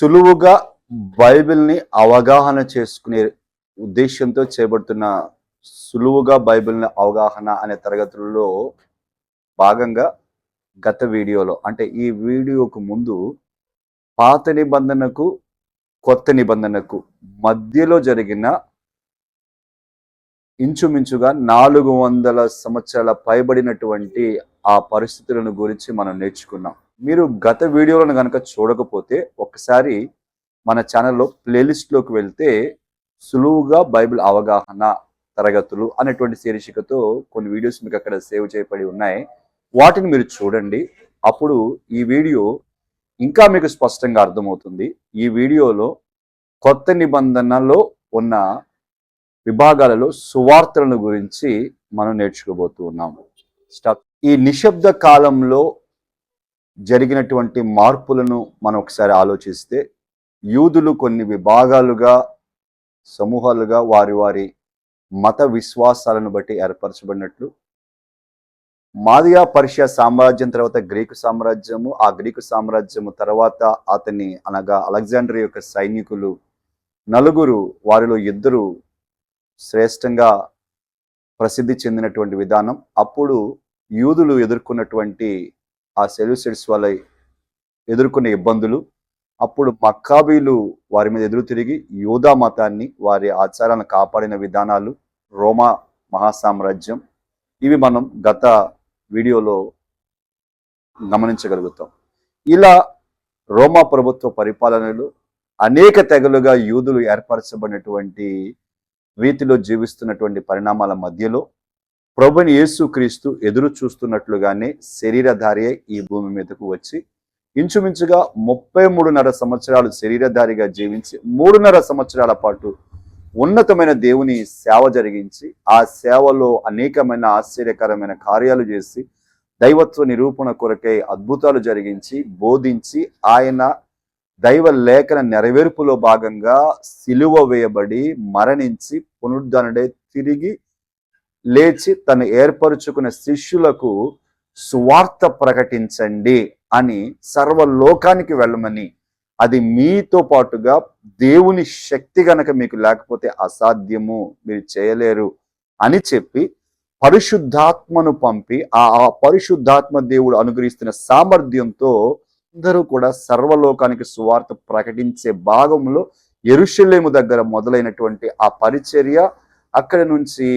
సులువుగా బైబిల్ని అవగాహన చేసుకునే ఉద్దేశంతో చేపడుతున్న సులువుగా బైబిల్ని అవగాహన అనే తరగతుల్లో భాగంగా గత వీడియోలో అంటే ఈ వీడియోకు ముందు పాత నిబంధనకు కొత్త నిబంధనకు మధ్యలో జరిగిన ఇంచుమించుగా నాలుగు వందల సంవత్సరాల పైబడినటువంటి ఆ పరిస్థితులను గురించి మనం నేర్చుకున్నాం. మీరు గత వీడియోలను కనుక చూడకపోతే ఒకసారి మన ఛానల్లో ప్లేలిస్ట్లోకి వెళ్తే సులువుగా బైబిల్ అవగాహన తరగతులు అనేటువంటి శీర్షికతో కొన్ని వీడియోస్ మీకు అక్కడ సేవ్ చేయబడి ఉన్నాయి. వాటిని మీరు చూడండి. అప్పుడు ఈ వీడియో ఇంకా మీకు స్పష్టంగా అర్థమవుతుంది. ఈ వీడియోలో కొత్త నిబంధనలో ఉన్న విభాగాలలో సువార్తలను గురించి మనం నేర్చుకోబోతూ ఉన్నాము స్టాప్ ఈ నిశ్శబ్ద కాలంలో జరిగినటువంటి మార్పులను మనం ఒకసారి ఆలోచిస్తే యూదులు కొన్ని విభాగాలుగా సమూహాలుగా వారి వారి మత విశ్వాసాలను బట్టి ఏర్పరచబడినట్లు. మాదియా పర్షియా సామ్రాజ్యం తర్వాత గ్రీకు సామ్రాజ్యము ఆ గ్రీకు సామ్రాజ్యము తర్వాత అతని అనగా అలెగ్జాండర్ యొక్క సైనికులు నలుగురు వారిలో ఇద్దరు శ్రేష్టంగా ప్రసిద్ధి చెందినటువంటి విధానం. అప్పుడు యూదులు ఎదుర్కొన్నటువంటి ఆ సెల్యూసిడ్స్ వల్ల ఎదుర్కొన్న ఇబ్బందులు. అప్పుడు మక్కాబీలు వారి మీద ఎదురు తిరిగి యూదా మతాన్ని వారి ఆచారాలను కాపాడిన విధానాలు రోమా మహాసామ్రాజ్యం ఇవి మనం గత వీడియోలో గమనించగలుగుతాం. ఇలా రోమా ప్రభుత్వ పరిపాలనలు అనేక తెగలుగా యూదులు ఏర్పరచబడినటువంటి రీతిలో జీవిస్తున్నటువంటి పరిణామాల మధ్యలో ప్రభుని యేసు క్రీస్తు ఎదురు చూస్తున్నట్లుగానే శరీరధారియే ఈ భూమి మీదకు వచ్చి ఇంచుమించుగా ముప్పై మూడున్నర సంవత్సరాలు శరీరధారిగా జీవించి మూడున్నర సంవత్సరాల పాటు ఉన్నతమైన దేవుని సేవ జరిగించి ఆ సేవలో అనేకమైన ఆశ్చర్యకరమైన కార్యాలు చేసి దైవత్వ నిరూపణ కొరకై అద్భుతాలు జరిగించి బోధించి ఆయన దైవ లేఖన నెరవేర్పులో భాగంగా సిలువ వేయబడి మరణించి పునరుద్ధరణే తిరిగి లేచి తను ఏర్పరుచుకున్న శిష్యులకు సువార్త ప్రకటించండి అని సర్వలోకానికి వెళ్ళమని. అది మీతో పాటుగా దేవుని శక్తి గనక మీకు లేకపోతే అసాధ్యము మీరు చేయలేరు అని చెప్పి పరిశుద్ధాత్మను పంపి ఆ పరిశుద్ధాత్మ దేవుడు అనుగ్రహిస్తున్న సామర్థ్యంతో అందరూ కూడా సర్వలోకానికి సువార్త ప్రకటించే భాగంలో ఎరుషలేము దగ్గర మొదలైనటువంటి ఆ పరిచర్య అక్కడి నుంచి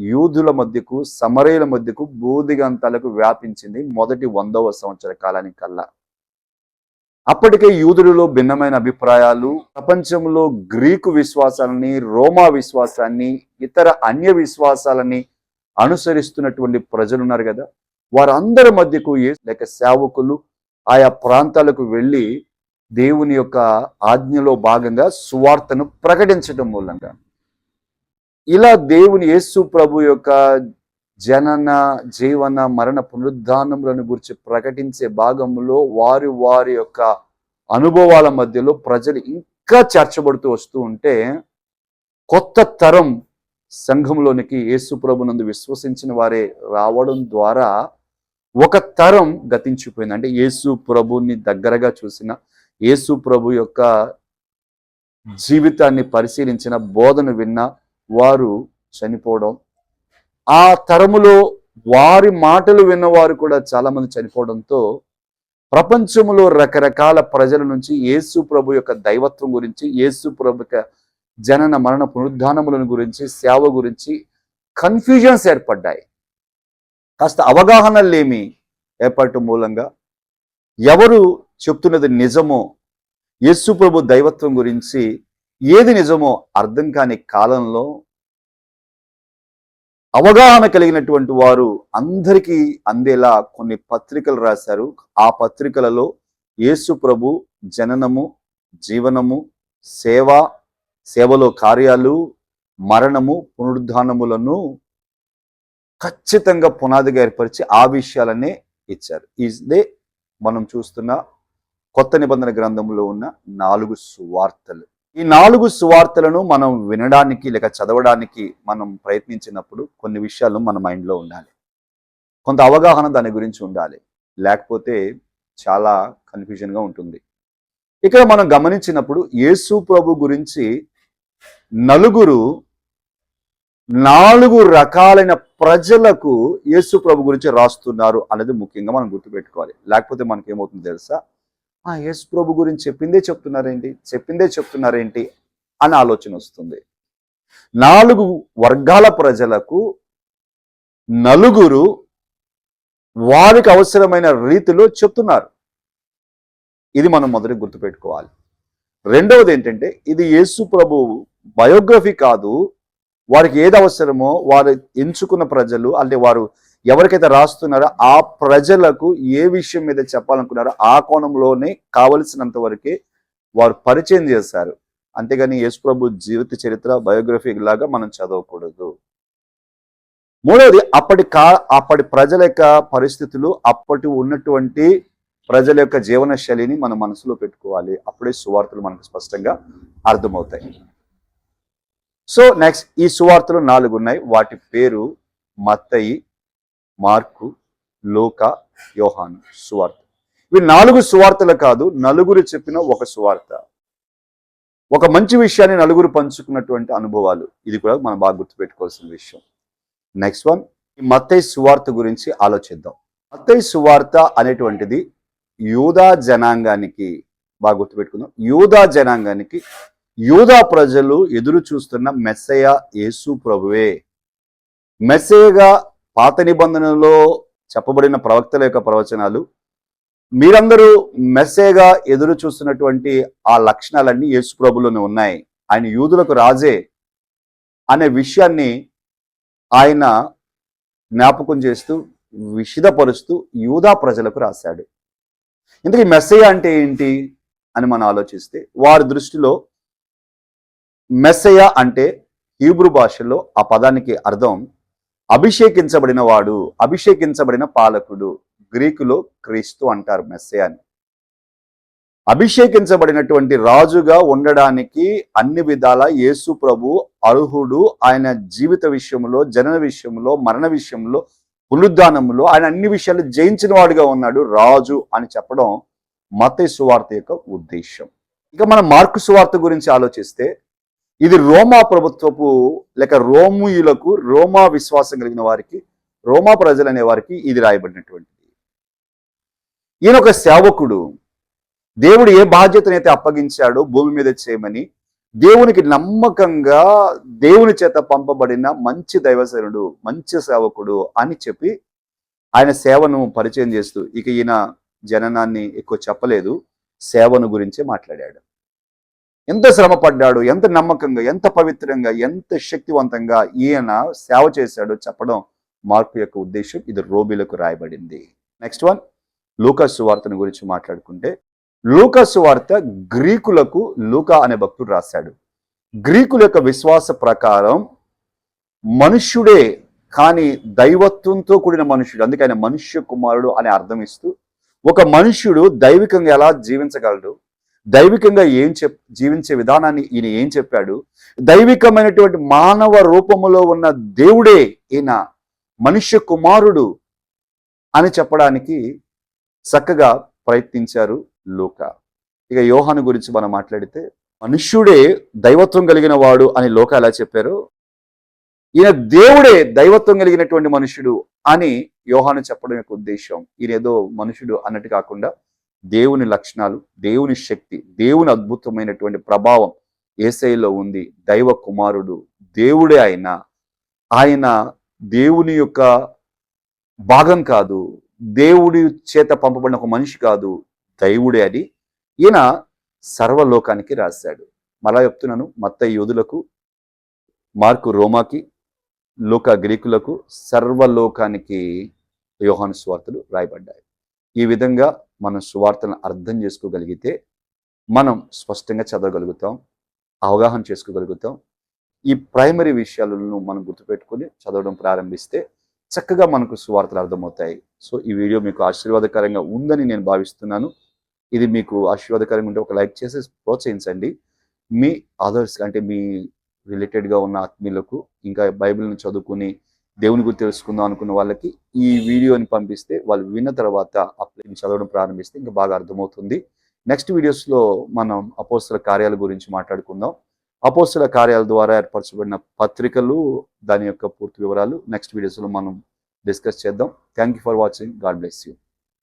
యూదుల మధ్యకు సమరయుల మధ్యకు బూదిగంతాలకు వ్యాపించింది మొదటి వందవ సంవత్సర కాలానికి కల్లా. అప్పటికే యూదులలో భిన్నమైన అభిప్రాయాలు ప్రపంచంలో గ్రీకు విశ్వాసాలని రోమా విశ్వాసాన్ని ఇతర అన్య విశ్వాసాలని అనుసరిస్తున్నటువంటి ప్రజలు ఉన్నారు కదా. వారందరి మధ్యకు లేక సేవకులు ఆయా ప్రాంతాలకు వెళ్ళి దేవుని యొక్క ఆజ్ఞలో భాగంగా సువార్తను ప్రకటించడం మూలంగా. ఇలా దేవుని యేసు ప్రభు యొక్క జనన జీవన మరణ పునరుద్ధానములను గురించి ప్రకటించే భాగంలో వారి వారి యొక్క అనుభవాల మధ్యలో ప్రజలు ఇంకా చేర్చబడుతూ వస్తూ ఉంటే కొత్త తరం సంఘంలోనికి యేసు ప్రభునందు విశ్వసించిన వారే రావడం ద్వారా ఒక తరం గతించిపోయింది. అంటే యేసు ప్రభుని దగ్గరగా చూసిన యేసు ప్రభు యొక్క జీవితాన్ని పరిశీలించిన బోధన విన్న వారు చనిపోవడం. ఆ తరములో వారి మాటలు విన్నవారు కూడా చాలామంది చనిపోవడంతో ప్రపంచంలో రకరకాల ప్రజల నుంచి యేసు ప్రభు యొక్క దైవత్వం గురించి యేసు ప్రభు యొక్క జనన మరణ పునరుద్ధానములను గురించి సేవ గురించి కన్ఫ్యూజన్స్ ఏర్పడ్డాయి. కాస్త అవగాహన లేమి ఏర్పడటం మూలంగా. ఎవరు చెప్తున్నది నిజమో యేసు ప్రభు దైవత్వం గురించి ఏది నిజమో అర్థం కాని కాలంలో అవగాహన కలిగినటువంటి వారు అందరికీ అందేలా కొన్ని పత్రికలు రాశారు. ఆ పత్రికలలో యేసు ప్రభు జననము జీవనము సేవ సేవలో కార్యాలు మరణము పునరుద్ధానములను ఖచ్చితంగా పునాదిగా ఏర్పరిచి ఆ విషయాలనే ఇచ్చారు. ఇదే మనం చూస్తున్న కొత్త నిబంధన గ్రంథంలో ఉన్న నాలుగు సువార్తలు. ఈ నాలుగు సువార్తలను మనం వినడానికి లేక చదవడానికి మనం ప్రయత్నించినప్పుడు కొన్ని విషయాలు మన మైండ్లో ఉండాలి. కొంత అవగాహన దాని గురించి ఉండాలి. లేకపోతే చాలా కన్ఫ్యూజన్గా ఉంటుంది. ఇక్కడ మనం గమనించినప్పుడు యేసు ప్రభు గురించి నలుగురు నాలుగు రకాలైన ప్రజలకు యేసు ప్రభు గురించి రాస్తున్నారు అనేది ముఖ్యంగా మనం గుర్తుపెట్టుకోవాలి. లేకపోతే మనకేమవుతుంది తెలుసా? ఆ యేసు ప్రభు గురించి చెప్పిందే చెప్తున్నారేంటి? చెప్పిందే చెప్తున్నారేంటి? అని ఆలోచన వస్తుంది. నాలుగు వర్గాల ప్రజలకు నలుగురు వారికి అవసరమైన రీతిలో చెప్తున్నారు. ఇది మనం మొదటి గుర్తుపెట్టుకోవాలి. రెండవది ఏంటంటే ఇది యేసు ప్రభు బయోగ్రఫీ కాదు. వారికి ఏది అవసరమో వారు ఎంచుకున్న ప్రజలు అంటే వారు ఎవరికైతే రాస్తున్నారో ఆ ప్రజలకు ఏ విషయం మీద చెప్పాలనుకున్నారో ఆ కోణంలోనే కావలసినంత వరకే వారు పరిచయం చేశారు. అంతేగాని యేసు ప్రభు జీవిత చరిత్ర బయోగ్రఫీ లాగా మనం చదవకూడదు. మూడవది అప్పటి కా అప్పటి ప్రజల యొక్క పరిస్థితులు అప్పటి ఉన్నటువంటి ప్రజల యొక్క జీవన శైలిని మన మనసులో పెట్టుకోవాలి. అప్పుడే సువార్తలు మనకు స్పష్టంగా అర్థమవుతాయి. సో నెక్స్ట్ ఈ సువార్తలు నాలుగు ఉన్నాయి వాటి పేరు మత్తయి మార్కు లోక యోహాను సువార్త. ఇవి నాలుగు సువార్తలు కాదు నలుగురు చెప్పిన ఒక సువార్త. ఒక మంచి విషయాన్ని నలుగురు పంచుకున్నటువంటి అనుభవాలు. ఇది కూడా మనం బాగా గుర్తుపెట్టుకోవాల్సిన విషయం. నెక్స్ట్ వన్ ఈ మత్తయి సువార్త గురించి ఆలోచిద్దాం. మత్తై సువార్త అనేటువంటిది యూదా జనాంగానికి బాగా గుర్తుపెట్టుకుందాం. యూదా జనాంగానికి యూదా ప్రజలు ఎదురు చూస్తున్న మెస్సయ యేసు ప్రభువే. మెస్సయగా పాత నిబంధనలో చెప్పబడిన ప్రవక్తల యొక్క ప్రవచనాలు మీరందరూ మెస్సేగా ఎదురు చూస్తున్నటువంటి ఆ లక్షణాలన్నీ యేసుప్రభులోనే ఉన్నాయి. ఆయన యూదులకు రాజే అనే విషయాన్ని ఆయన జ్ఞాపకం చేస్తూ విషిదపరుస్తూ యూదా ప్రజలకు రాశాడు. ఇంతకీ మెస్సయ అంటే ఏంటి అని మనం ఆలోచిస్తే వారి దృష్టిలో మెస్సయ అంటే హీబ్రూ భాషలో ఆ పదానికి అర్థం అభిషేకించబడిన వాడు అభిషేకించబడిన పాలకుడు గ్రీకులో క్రీస్తు అంటారు మెస్సయాని అభిషేకించబడినటువంటి రాజుగా ఉండడానికి అన్ని విధాల యేసు ప్రభు అర్హుడు. ఆయన జీవిత విషయంలో జనన విషయంలో మరణ విషయంలో పునరుద్ధానంలో ఆయన అన్ని విషయాలు జయించిన వాడుగా ఉన్నాడు రాజు అని చెప్పడం మత సువార్త యొక్క ఉద్దేశం ఇక మన మార్కు సువార్త గురించి ఆలోచిస్తే ఇది రోమా ప్రభుత్వపు లేక రోముయులకు రోమా విశ్వాసం కలిగిన వారికి రోమా ప్రజలు అనే వారికి ఇది రాయబడినటువంటిది. ఈయన ఒక సేవకుడు. దేవుడు ఏ బాధ్యతనైతే అప్పగించాడో భూమి మీద చేయమని దేవునికి నమ్మకంగా దేవుని చేత పంపబడిన మంచి దైవసేనుడు మంచి సేవకుడు అని చెప్పి ఆయన సేవను పరిచయం చేస్తూ ఇక ఈయన జననాన్ని ఎక్కువ చెప్పలేదు. సేవను గురించే మాట్లాడాడు. ఎంత శ్రమ పడ్డాడు ఎంత నమ్మకంగా ఎంత పవిత్రంగా ఎంత శక్తివంతంగా ఈయన సేవ చేశాడో చెప్పడం మార్పు యొక్క ఉద్దేశం ఇది రోబిలకు రాయబడింది. నెక్స్ట్ వన్ లూకాసు వార్తను గురించి మాట్లాడుకుంటే లూకాసు వార్త గ్రీకులకు లూకా అనే భక్తుడు రాశాడు. గ్రీకుల యొక్క విశ్వాస ప్రకారం మనుష్యుడే కానీ దైవత్వంతో కూడిన మనుష్యుడు అందుకే ఆయన మనుష్య కుమారుడు అనే అర్థం ఇస్తూ ఒక మనుష్యుడు దైవికంగా ఎలా జీవించగలడు? దైవికంగా ఏం చెప్ జీవించే విధానాన్ని ఈయన ఏం చెప్పాడు? దైవికమైనటువంటి మానవ రూపములో ఉన్న దేవుడే ఈయన మనుష్య కుమారుడు అని చెప్పడానికి చక్కగా ప్రయత్నించారు లోక. ఇక యోహాను గురించి మనం మాట్లాడితే మనుష్యుడే దైవత్వం కలిగిన వాడు అని లోక ఎలా చెప్పారు? ఈయన దేవుడే దైవత్వం కలిగినటువంటి మనుషుడు అని యోహాను చెప్పడం యొక్క ఉద్దేశం. ఈయనేదో మనుషుడు అన్నట్టు కాకుండా దేవుని లక్షణాలు దేవుని శక్తి దేవుని అద్భుతమైనటువంటి ప్రభావం ఏసైలో ఉంది. దైవ కుమారుడు దేవుడే ఆయన. ఆయన దేవుని యొక్క భాగం కాదు. దేవుడి చేత పంపబడిన ఒక మనిషి కాదు. దైవుడే అని ఈయన సర్వలోకానికి రాశాడు. మరలా చెప్తున్నాను మత్త యోధులకు మార్కు రోమాకి లోక గ్రీకులకు సర్వలోకానికి యోహాను స్వార్తలు రాయబడ్డాయి. ఈ విధంగా మనం సువార్తలను అర్థం చేసుకోగలిగితే మనం స్పష్టంగా చదవగలుగుతాం అవగాహన చేసుకోగలుగుతాం. ఈ ప్రైమరీ విషయాలను మనం గుర్తుపెట్టుకొని చదవడం ప్రారంభిస్తే చక్కగా మనకు సువార్తలు అర్థమవుతాయి. సో ఈ వీడియో మీకు ఆశీర్వాదకరంగా ఉందని నేను భావిస్తున్నాను. ఇది మీకు ఆశీర్వాదకరంగా ఉంటే ఒక లైక్ చేసి ప్రోత్సహించండి. మీ అదర్స్ అంటే మీ రిలేటెడ్గా ఉన్న ఆత్మీయులకు ఇంకా బైబిల్ని చదువుకుని దేవుని గురించి తెలుసుకుందాం అనుకున్న వాళ్ళకి ఈ వీడియోని పంపిస్తే వాళ్ళు విన్న తర్వాత అప్లై చదవడం ప్రారంభిస్తే ఇంకా బాగా అర్థమవుతుంది. నెక్స్ట్ వీడియోస్లో మనం అపోస్తుల కార్యాల గురించి మాట్లాడుకుందాం. అపోస్తుల కార్యాల ద్వారా ఏర్పరచబడిన పత్రికలు దాని యొక్క పూర్తి వివరాలు నెక్స్ట్ వీడియోస్లో మనం డిస్కస్ చేద్దాం. Thank you for watching god bless you